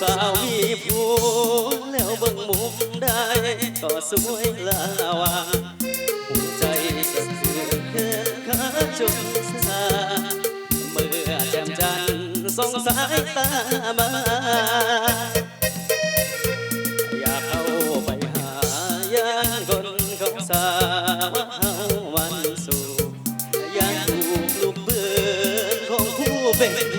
สาวมีผัวแล้วบังมุมได้ก็สวยลาวาหัวใจสะเทือนเกินขาจนสาเมื่อแจ่มจันทร์สงสายตามา อยากเข้าไปหายานคนเขาสาววันสู่ย่านถูกลูกเบือนของผู้เป็น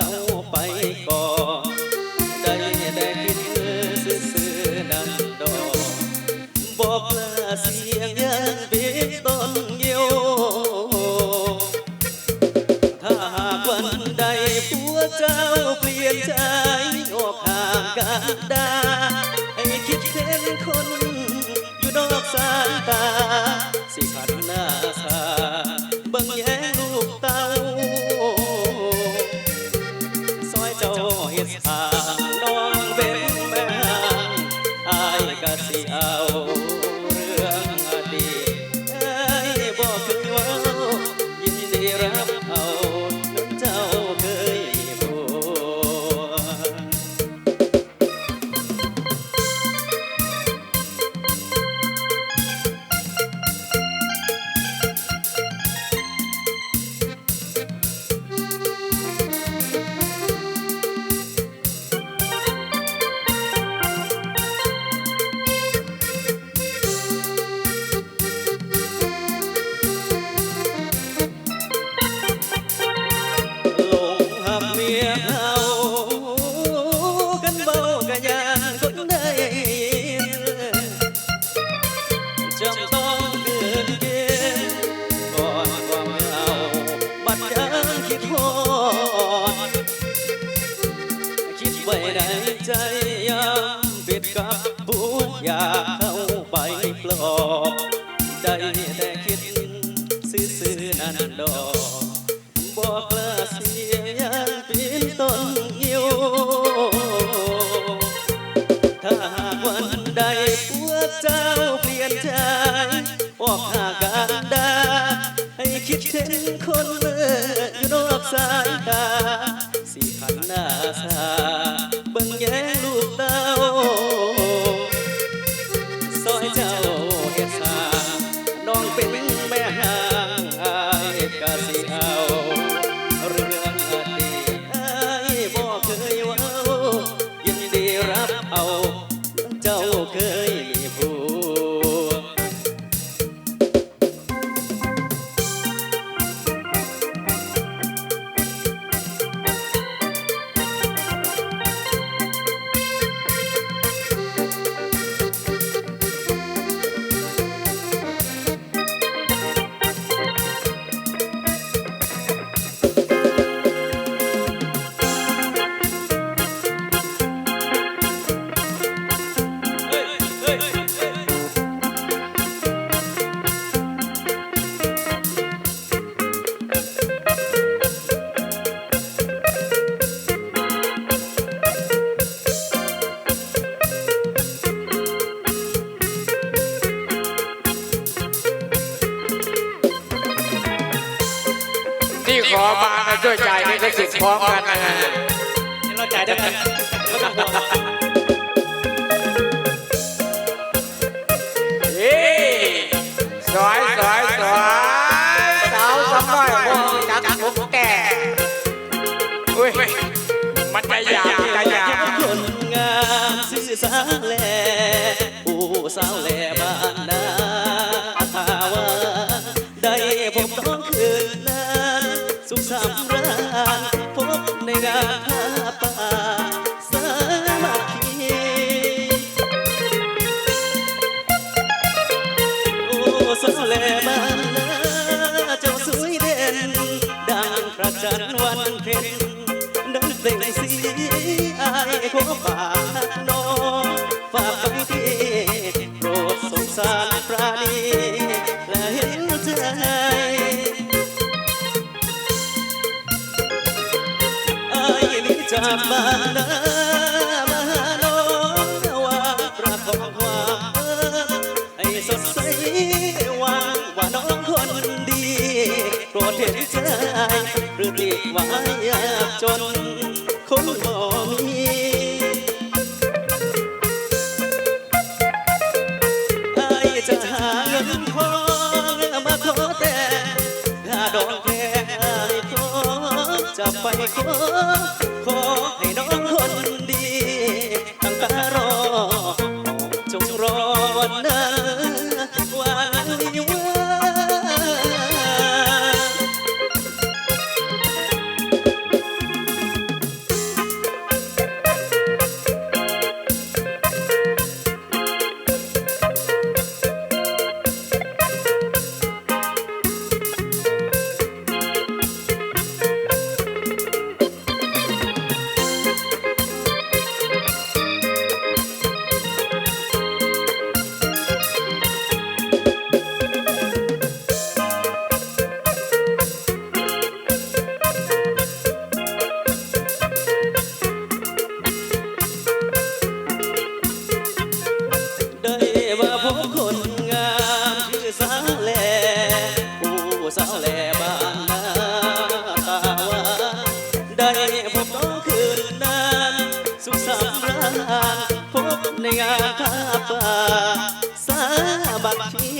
เขาไปก่อนได้แต่คิดซื่อๆนั้นดอกบอกลาเสียงยังปิดต้นเยียวถ้าหากวันใดผัวเจ้าเปลี่ยนใจออกห่างกันได้ให้คิดเห็นคนอยู่นอกสายตา แต่คิดซื่อๆนั้นดอกบอกลาเสียยังปีนต้นยิวถ้าหากวันใดผัวเจ้าเปลี่ยนใจออกหากันได้ให้คิดถึงคนอยู่นอกสายตาสิขันหน้าสา ช่วยจ่ายนี่ก็สิทธิ์พร้อมกันนะฮะเราจ่ายได้ไหมไม่ต้องห่วงเฮ้สวยสวยสวยสาวสำน้อยพวกจักมุกแต่อุ้ยมันจะหยาบจะหยาบคนงามซื่อสาวแลผู้สาวแลบ้านนาถาว่าได้พบน้องคืนนั้นสุขสำราารปราณีและเห็นใจไอ้นี่จากบ้านนามาหาน้องว่าประคองความไอ้สดใสหวางว่าน้องคนดี โปรดเห็นใจหรือเรียบว่ายากจน จะ สุขสำราญพบในงานผ้าป่าสาบักที